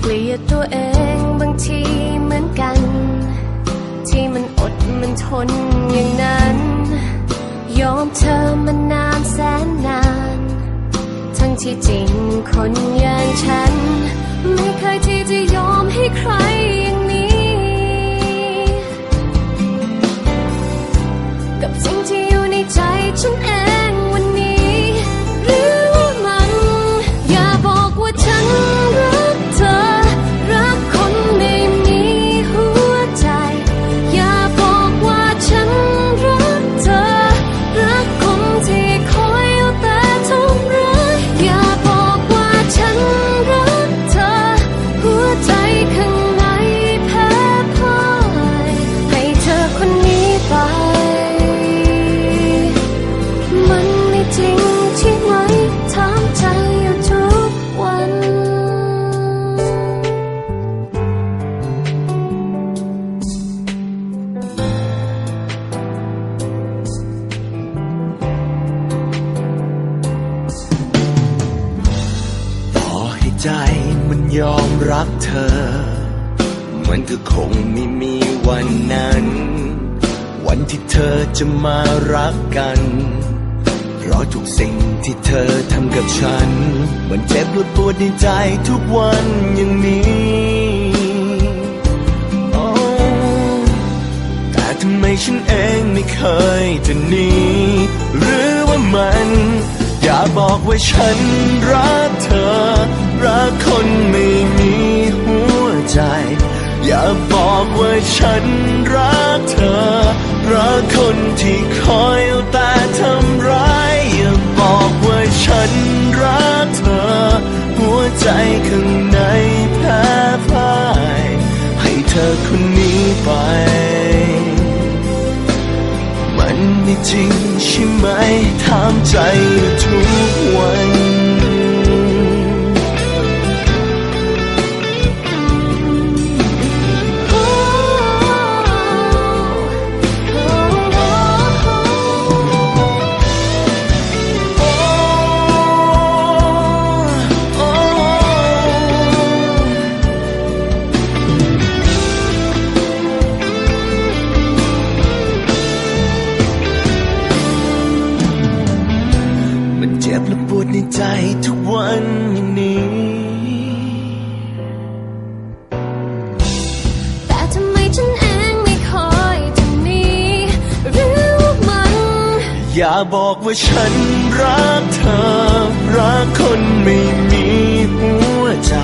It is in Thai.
เกลียดตัวเองบางทีเหมือนกัน ที่มันอดมันทนอย่างนั้น ยอมเธอมันนานแสนนาน ทั้งที่จริงคนอย่างฉัน ไม่เคยที่จะยอมให้ใคร ยอมรับเธอ มันก็คงไม่มีวันนั้น วันที่เธอจะมารักกัน เพราะทุกสิ่งที่เธอทำกับฉัน มันเจ็บปวดปวดในใจทุกวันอย่างนี้โอ้แต่ทำไมฉันเองไม่เคยจะหนี ว่าฉันรักเธอ รักคนไม่มีหัวใจ อย่าบอกว่าฉันรักเธอ รักคนที่คอยเอาแต่ทำร้าย อย่าบอกว่าฉันรักเธอ หัวใจข้างในแพ้พ่าย ให้เธอคนนี้ไป นี่จริงใช่ไหมถามใจทุกวัน ในใจทุกวันอย่างนี้แต่ทำไมฉันเองไม่คอยจะมีหรือว่ามัน อย่าบอกว่าฉันรักเธอ รักคนไม่มีหัวใจ